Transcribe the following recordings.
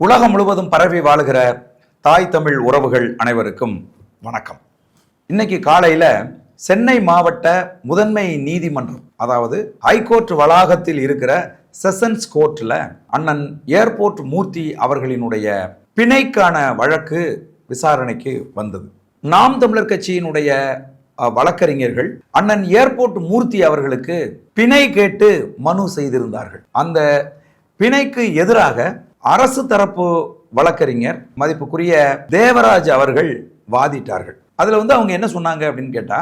உலகம் முழுவதும் பரவி வாழுகிற தாய் தமிழ் உறவுகள் அனைவருக்கும் வணக்கம். இன்னைக்கு காலையில் சென்னை மாவட்ட முதன்மை நீதிமன்றம் அதாவது ஹைகோர்ட் வளாகத்தில் இருக்கிற செஷன்ஸ் கோர்ட்டில் அண்ணன் ஏர்போர்ட் மூர்த்தி அவர்களினுடைய பிணைக்கான வழக்கு விசாரணைக்கு வந்தது. நாம் தமிழர் கட்சியினுடைய வழக்கறிஞர்கள் அண்ணன் ஏர்போர்ட் மூர்த்தி அவர்களுக்கு பிணை கேட்டு மனு செய்திருந்தார்கள். அந்த பிணைக்கு எதிராக அரசு தரப்பு வழக்கறிஞர் மதிப்புக்குரிய தேவராஜ் அவர்கள் வாதிட்டார்கள். அதில் வந்து அவங்க என்ன சொன்னாங்க அப்படின்னு கேட்டா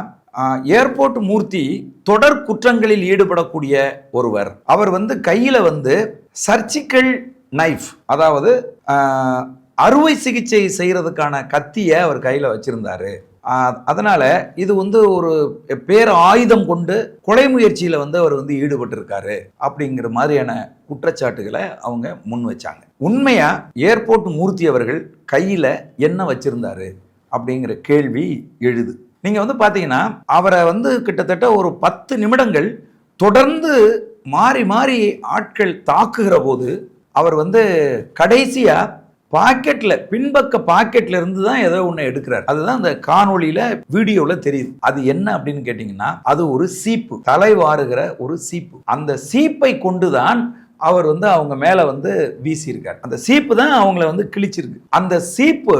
ஏர்போர்ட் மூர்த்தி தொடர் குற்றங்களில் ஈடுபடக்கூடிய ஒருவர். அவர் வந்து கையில வந்து சர்ஜிக்கல் நைஃப் அதாவது அறுவை சிகிச்சை செய்கிறதுக்கான கத்தியை அவர் கையில் வச்சிருந்தாரு. அதனால் இது வந்து ஒரு பேர் ஆயுதம் கொண்டு கொலை முயற்சியில் வந்து அவர் வந்து ஈடுபட்டிருக்காரு அப்படிங்கிற மாதிரியான குற்றச்சாட்டுகளை அவங்க முன் வச்சாங்க. உண்மையாக ஏர்போர்ட் மூர்த்தி அவர்கள் கையில் என்ன வச்சிருந்தாரு அப்படிங்கிற கேள்வி எழுது. நீங்கள் வந்து பார்த்தீங்கன்னா அவரை வந்து கிட்டத்தட்ட ஒரு பத்து நிமிடங்கள் தொடர்ந்து மாறி மாறி ஆட்கள் தாக்குகிற போது அவர் வந்து கடைசியாக பாக்கெட்ல பின்பக்க பாக்கெட்ல இருந்து தான் ஏதோ ஒன்று எடுக்கிறார். அதுதான் அந்த காணொளியில வீடியோல தெரியுது. அது என்ன அப்படின்னு கேட்டிங்கன்னா அது ஒரு சீப்பு. தலைவாருகிற ஒரு சீப்பு. அந்த சீப்பை கொண்டுதான் அவர் வந்து அவங்க மேல வந்து வீசியிருக்கார். அந்த சீப்பு தான் அவங்கள வந்து கிழிச்சிருக்கு. அந்த சீப்பு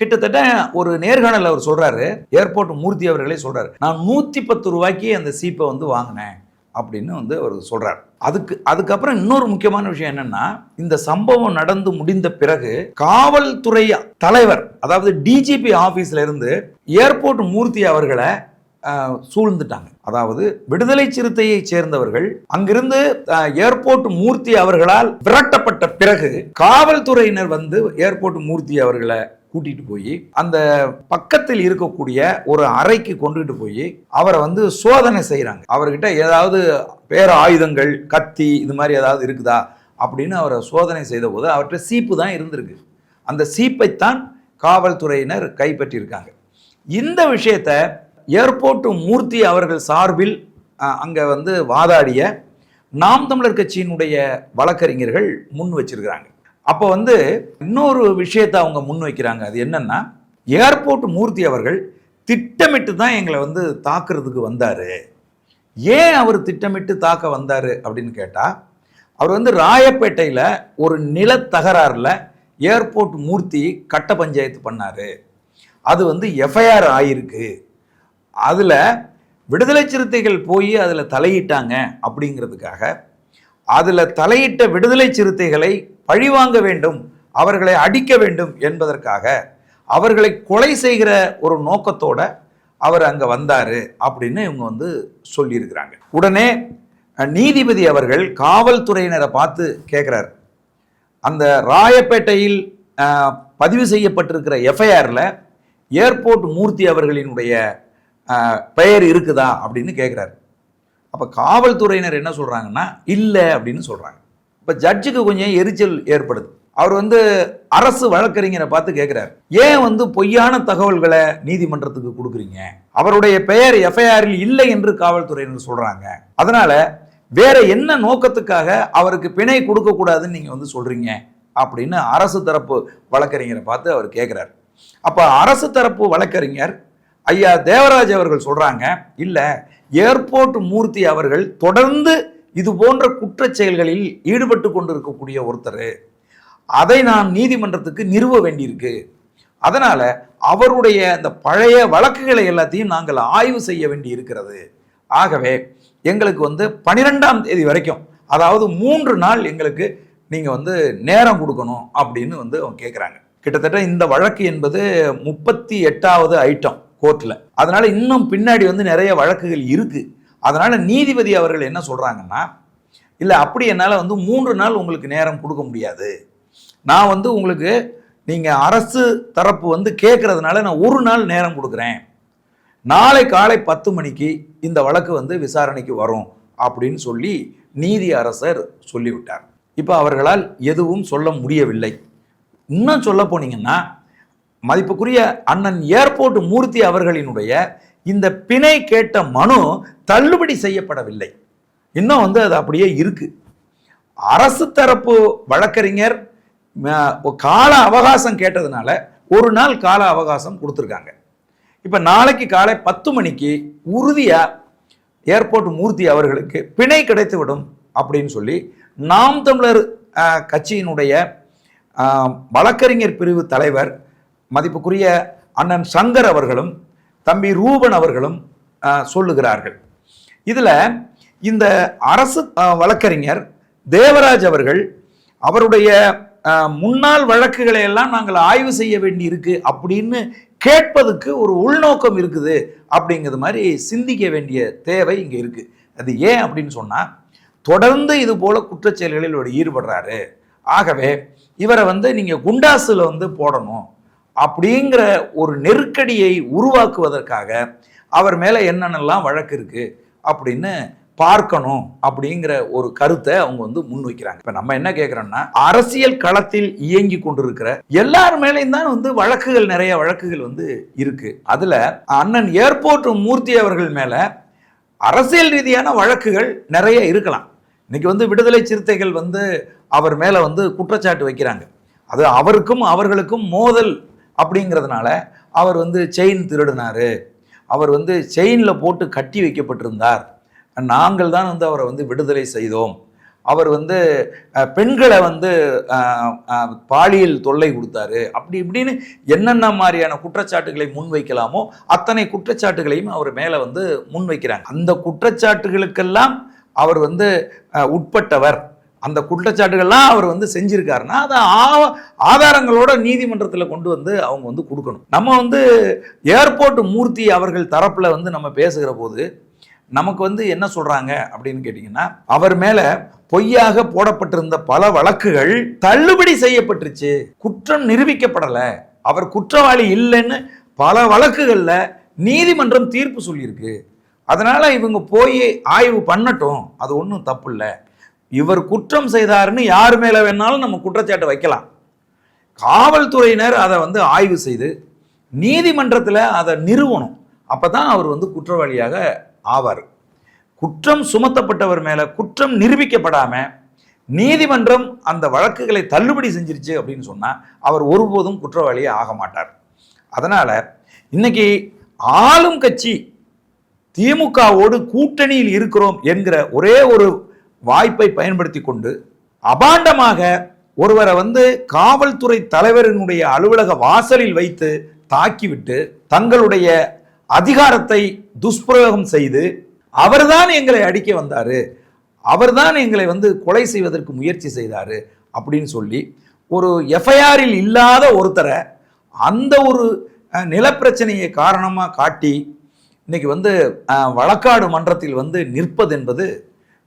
கிட்டத்தட்ட ஒரு நேர்காணல் அவர் சொல்றாரு ஏர்போர்ட் மூர்த்தி அவர்களே சொல்றாரு நான் நூத்தி பத்து ரூபாய்க்கு அந்த சீப்பை வந்து வாங்கினேன். அப்படின்னு வந்து அவர் சொல்கிறார் அதுக்கு அதுக்கப்புறம் இன்னொரு முக்கியமான விஷயம் என்னன்னா இந்த சம்பவம் நடந்து முடிந்த பிறகு காவல்துறை தலைவர் அதாவது டிஜிபி ஆஃபீஸ்லேருந்து ஏர்போர்ட் மூர்த்தி அவர்களை சூழ்ந்துட்டாங்க. அதாவது விடுதலை சிறுத்தையை சேர்ந்தவர்கள் அங்கிருந்து ஏர்போர்ட் மூர்த்தி அவர்களால் விரட்டப்பட்ட பிறகு காவல்துறையினர் வந்து ஏர்போர்ட் மூர்த்தி அவர்களை கூட்டிட்டு போய் அந்த பக்கத்தில் இருக்கக்கூடிய ஒரு அறைக்கு கொண்டுட்டு போய் அவரை வந்து சோதனை செய்கிறாங்க அவர்கிட்ட ஏதாவது பேர ஆயுதங்கள் கத்தி இது மாதிரி ஏதாவது இருக்குதா? அப்படின்னு அவரை சோதனை செய்த போது அவர்கிட்ட சீப்பு தான் இருந்திருக்கு. அந்த சீப்பைத்தான் காவல்துறையினர் கைப்பற்றியிருக்காங்க. இந்த விஷயத்த ஏர்போர்ட் மூர்த்தி அவர்கள் சார்பில் அங்கே வந்து வாதாடிய நாம் தமிழர் கட்சியினுடைய வழக்கறிஞர்கள் முன் வச்சிருக்கிறாங்க. அப்போ வந்து இன்னொரு விஷயத்தை அவங்க முன் வைக்கிறாங்க. அது என்னென்னா ஏர்போர்ட் மூர்த்தி அவர்கள் திட்டமிட்டு தான் எங்களை வந்து தாக்குறதுக்கு வந்தார். ஏன் அவர் திட்டமிட்டு தாக்க வந்தார் அப்படின்னு கேட்டால் அவர் வந்து ராயப்பேட்டையில் ஒரு நிலத்தகராறில் ஏர்போர்ட் மூர்த்தி கட்ட பஞ்சாயத்து பண்ணார். அது வந்து எஃப்ஐஆர் ஆயிருக்கு. அதில் விடுதலை சிறுத்தைகள் போய் அதில் தலையிட்டாங்க அப்படிங்கிறதுக்காக அதில் தலையிட்ட விடுதலை சிறுத்தைகளை பழிவாங்க வேண்டும் அவர்களை அடிக்க வேண்டும் என்பதற்காக அவர்களை கொலை செய்கிற ஒரு நோக்கத்தோட அவர் அங்கே வந்தார் அப்படின்னு இவங்க வந்து சொல்லியிருக்கிறாங்க. உடனே நீதிபதி அவர்கள் காவல்துறையினரை பார்த்து கேட்குறாரு அந்த ராயப்பேட்டையில் பதிவு செய்யப்பட்டிருக்கிற எஃப்ஐஆரில் ஏர்போர்ட் மூர்த்தி அவர்களினுடைய பெயர் இருக்குதா அப்படின்னு கேட்குறாரு அப்போ காவல்துறையினர் என்ன சொல்கிறாங்கன்னா இல்லை அப்படின்னு சொல்கிறாங்க இப்போ ஜட்ஜுக்கு கொஞ்சம் எரிச்சல் ஏற்படுது. அவர் வந்து அரசு வழக்கறிஞரை பார்த்து கேட்குறாரு ஏன் வந்து பொய்யான தகவல்களை நீதிமன்றத்துக்கு கொடுக்குறீங்க? அவருடைய பெயர் எஃப்ஐஆரில் இல்லை என்று காவல்துறையினர் சொல்கிறாங்க அதனால் வேற என்ன நோக்கத்துக்காக அவருக்கு பிணை கொடுக்கக்கூடாதுன்னு நீங்கள் வந்து சொல்கிறீங்க அப்படின்னு அரசு தரப்பு வழக்கறிஞரை பார்த்து அவர் கேட்குறாரு அப்போ அரசு தரப்பு வழக்கறிஞர் ஐயா தேவராஜ் அவர்கள் சொல்கிறாங்க இல்லை ஏர்போர்ட் மூர்த்தி அவர்கள் தொடர்ந்து இது போன்ற குற்ற செயல்களில் ஈடுபட்டு கொண்டிருக்கக்கூடிய ஒருத்தர். அதை நான் நீதிமன்றத்துக்கு நிறுவ வேண்டியிருக்கு. அதனால் அவருடைய அந்த பழைய வழக்குகளை எல்லாத்தையும் நாங்கள் ஆய்வு செய்ய வேண்டி இருக்கிறது ஆகவே எங்களுக்கு வந்து பனிரெண்டாம் தேதி வரைக்கும் அதாவது மூன்று நாள் எங்களுக்கு நீங்கள் வந்து நேரம் கொடுக்கணும் அப்படின்னு வந்து அவங்க கேட்குறாங்க கிட்டத்தட்ட இந்த வழக்கு என்பது முப்பத்தி எட்டாவது ஐட்டம் கோர்ட்டில் அதனால் இன்னும் பின்னாடி வந்து நிறைய வழக்குகள் இருக்குது அதனால் நீதிபதி அவர்கள் என்ன சொல்கிறாங்கன்னா இல்லை அப்படி என்னால் வந்து மூன்று நாள் உங்களுக்கு நேரம் கொடுக்க முடியாது. நான் வந்து உங்களுக்கு நீங்கள் அரசு தரப்பு வந்து கேட்குறதுனால நான் ஒரு நாள் நேரம் கொடுக்குறேன். நாளை காலை பத்து மணிக்கு இந்த வழக்கு வந்து விசாரணைக்கு வரும் அப்படின்னு சொல்லி நீதி அரசர் சொல்லிவிட்டார். இப்போ அவர்களால் எதுவும் சொல்ல முடியவில்லை. இன்னும் சொல்ல போனீங்கன்னா மதிப்புக்குரிய அண்ணன் ஏர்போர்ட் மூர்த்தி அவர்களினுடைய இந்த பிணை கேட்ட மனு தள்ளுபடி செய்யப்படவில்லை. இன்னும் வந்து அது அப்படியே இருக்கு. அரசு தரப்பு வழக்கறிஞர் கால அவகாசம் கேட்டதுனால ஒரு நாள் கால அவகாசம் கொடுத்துருக்காங்க. இப்போ நாளைக்கு காலை பத்து மணிக்கு உறுதியாக ஏர்போர்ட் மூர்த்தி அவர்களுக்கு பிணை கிடைத்துவிடும் அப்படின்னு சொல்லி நாம் தமிழர் கட்சியினுடைய வழக்கறிஞர் பிரிவு தலைவர் மதிப்புக்குரிய அண்ணன் சங்கர் அவர்களும் தம்பி ரூபன் அவர்களும் சொல்லுகிறார்கள். இதில் இந்த அரசு வழக்கறிஞர் தேவராஜ் அவர்கள் அவருடைய முன்னாள் வழக்குகளை எல்லாம் நாங்கள் ஆய்வு செய்ய வேண்டி இருக்கு அப்படின்னு கேட்பதுக்கு ஒரு உள்நோக்கம் இருக்குது அப்படிங்கிறது மாதிரி சிந்திக்க வேண்டிய தேவை இங்கே இருக்குது அது ஏன் அப்படின்னு சொன்னால் தொடர்ந்து இது போல குற்றச்செயல்களில் இவர் ஈடுபடுறாரு. ஆகவே இவரை வந்து நீங்கள் குண்டாஸில் வந்து போடணும். அப்படிங்கிற ஒரு நெருக்கடியை உருவாக்குவதற்காக அவர் மேலே என்னென்னலாம் வழக்கு இருக்குது அப்படின்னு பார்க்கணும் அப்படிங்கிற ஒரு கருத்தை அவங்க வந்து முன்வைக்கிறாங்க. இப்போ நம்ம என்ன கேட்குறோம்னா அரசியல் களத்தில் இயங்கி கொண்டிருக்கிற எல்லார் மேலேயும் தான் வந்து வழக்குகள் நிறைய வழக்குகள் வந்து இருக்கு. அதில் அண்ணன் ஏர்போர்ட் மூர்த்தி அவர்கள் மேலே அரசியல் ரீதியான வழக்குகள் நிறைய இருக்கலாம். இன்னைக்கு வந்து விடுதலை சிறுத்தைகள் வந்து அவர் மேலே வந்து குற்றச்சாட்டு வைக்கிறாங்க. அது அவருக்கும் அவர்களுக்கும் மோதல் அப்படிங்கிறதுனால அவர் வந்து செயின் திருடினார். அவர் வந்து செயினில் போட்டு கட்டி வைக்கப்பட்டிருந்தார். நாங்கள் தான் வந்து அவரை வந்து விடுதலை செய்தோம். அவர் வந்து பெண்களை வந்து பாலியல் தொல்லை கொடுத்தாரு. அப்படி இப்படின்னு என்னென்ன மாதிரியான குற்றச்சாட்டுகளை முன்வைக்கலாமோ அத்தனை குற்றச்சாட்டுகளையும் அவர் மேலே வந்து முன்வைக்கிறாங்க. அந்த குற்றச்சாட்டுகளுக்கெல்லாம் அவர் வந்து உட்பட்டவர். அந்த குற்றச்சாட்டுகள்லாம் அவர் வந்து செஞ்சிருக்காருன்னா அதை ஆ- ஆதாரங்களோட நீதிமன்றத்தில் கொண்டு வந்து அவங்க வந்து கொடுக்கணும். நம்ம வந்து ஏர்போர்ட் மூர்த்தி அவர்கள் தரப்பில் வந்து நம்ம பேசுகிற போது நமக்கு வந்து என்ன சொல்கிறாங்க அப்படின்னு கேட்டிங்கன்னா அவர் மேலே பொய்யாக போடப்பட்டிருந்த பல வழக்குகள் தள்ளுபடி செய்யப்பட்டுருச்சு. குற்றம் நிரூபிக்கப்படலை. அவர் குற்றவாளி இல்லைன்னு பல வழக்குகளில் நீதிமன்றம் தீர்ப்பு சொல்லியிருக்கு. அதனால் இவங்க போய் ஆய்வு பண்ணட்டும். அது ஒன்றும் தப்பு இல்லை. இவர் குற்றம் செய்தாருன்னு யார் மேலே வேணாலும் நம்ம குற்றச்சாட்டு வைக்கலாம். காவல்துறையினர் அதை வந்து ஆய்வு செய்து நீதிமன்றத்தில் அதை நிறுவனம் அப்பதான் அவர் வந்து குற்றவாளியாக ஆவார். குற்றம் சுமத்தப்பட்டவர் மேலே குற்றம் நிரூபிக்கப்படாமல் நீதிமன்றம் அந்த வழக்குகளை தள்ளுபடி செஞ்சிருச்சு அப்படின்னு சொன்னால் அவர் ஒருபோதும் குற்றவாளியே ஆக மாட்டார். அதனால் இன்னைக்கு ஆளும் கட்சி திமுகவோடு கூட்டணியில் இருக்கிறோம் என்கிற ஒரே ஒரு வாய்ப்பை பயன்படுத்தி கொண்டு அபாண்டமாக ஒருவரை வந்து காவல்துறை தலைவரினுடைய அலுவலக வாசலில் வைத்து தாக்கிவிட்டு தங்களுடைய அதிகாரத்தை துஷ்பிரயோகம் செய்து அவர்தான் எங்களை அடிக்க வந்தார். அவர்தான் எங்களை வந்து கொலை செய்வதற்கு முயற்சி செய்தார் அப்படின்னு சொல்லி ஒரு எஃப்ஐஆரில் இல்லாத ஒருத்தரை அந்த ஒரு நிலப்பிரச்சனையை காரணமாக காட்டி இன்னைக்கு வந்து வழக்காடு மன்றத்தில் வந்து நிற்பது என்பது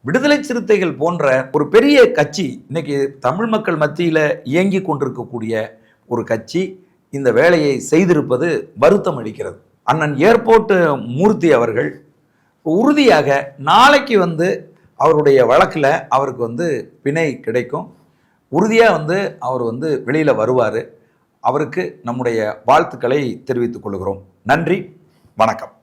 விடுதலை சிறுத்தைகள் போன்ற ஒரு பெரிய கட்சி இன்னைக்கு தமிழ் மக்கள் மத்தியில் இயங்கி கொண்டிருக்கக்கூடிய ஒரு கட்சி இந்த வேலையை செய்திருப்பது வருத்தம் அளிக்கிறது. அண்ணன் ஏர்போர்ட் மூர்த்தி அவர்கள் உறுதியாக நாளைக்கு வந்து அவருடைய வழக்கில் அவருக்கு வந்து பிணை கிடைக்கும். உறுதியாக வந்து அவர் வந்து வெளியில் வருவார். அவருக்கு நம்முடைய வாழ்த்துக்களை தெரிவித்துக் கொள்கிறோம். நன்றி. வணக்கம்.